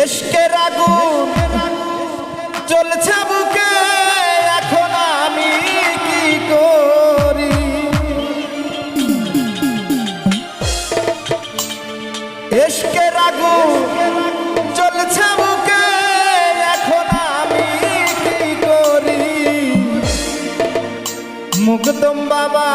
এসকের আগুন চলছে বুকে, এখন আমি কি করি? এসকের আগুন চলছে বুকে, এখন আমি কি করি? মুগ্ধম বাবা।